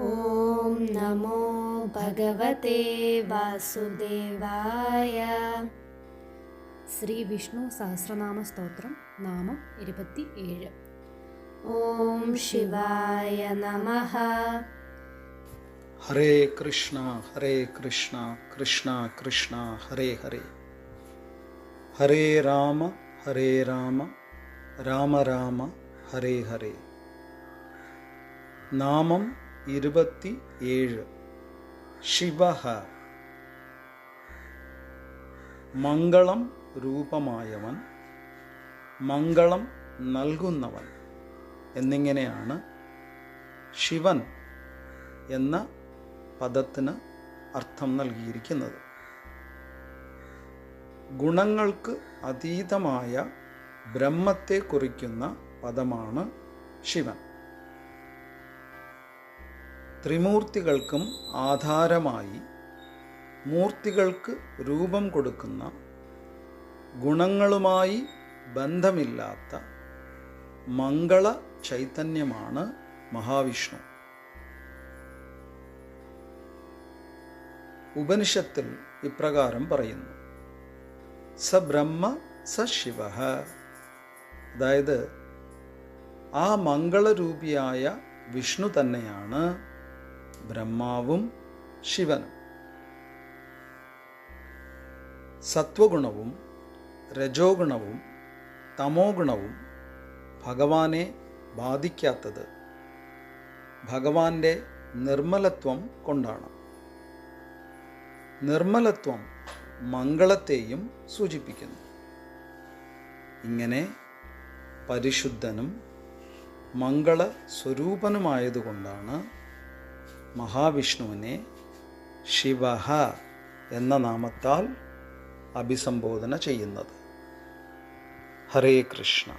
ॐ नमो भगवते वासुदेवाय। श्रीविष्णुसहस्रनामस्तोत्रं नाम इरुपति एळ् ॐ शिवाय नमः। हरे कृष्ण हरे कृष्ण कृष्ण कृष्ण हरे हरे। हरे राम हरे राम राम राम हरे हरे। नामं ഇരുപത്തി ഏഴ് ശിവ മംഗളം രൂപമായവൻ മംഗളം നൽകുന്നവൻ എന്നിങ്ങനെയാണ് ശിവൻ എന്ന പദത്തിന് അർത്ഥം നൽകിയിരിക്കുന്നത്. ഗുണങ്ങൾക്ക് അതീതമായ ബ്രഹ്മത്തെ കുറിക്കുന്ന പദമാണ് ശിവൻ. ത്രിമൂർത്തികൾക്കും ആധാരമായി മൂർത്തികൾക്ക് രൂപം കൊടുക്കുന്ന ഗുണങ്ങളുമായി ബന്ധമില്ലാത്ത മംഗള ചൈതന്യമാണ് മഹാവിഷ്ണു. ഉപനിഷത്തിൽ ഇപ്രകാരം പറയുന്നു. സ ബ്രഹ്മ സ ശിവ. അതായത് ആ മംഗളരൂപിയായ വിഷ്ണു തന്നെയാണ് ബ്രഹ്മാവും ശിവനും. സത്വഗുണവും രജോഗുണവും തമോഗുണവും തമോ ഗുണവും ഭഗവാനെ ബാധിക്കാത്തത് ഭഗവാന്റെ നിർമ്മലത്വം കൊണ്ടാണ്. നിർമ്മലത്വം മംഗളത്തെയും സൂചിപ്പിക്കുന്നു. ഇങ്ങനെ പരിശുദ്ധനും മംഗള സ്വരൂപനുമായതുകൊണ്ടാണ് മഹാവിഷ്ണുവിനെ ശിവഹ എന്ന നാമത്താൽ അഭിസംബോധന ചെയ്യുന്നത്. ഹരേ കൃഷ്ണ.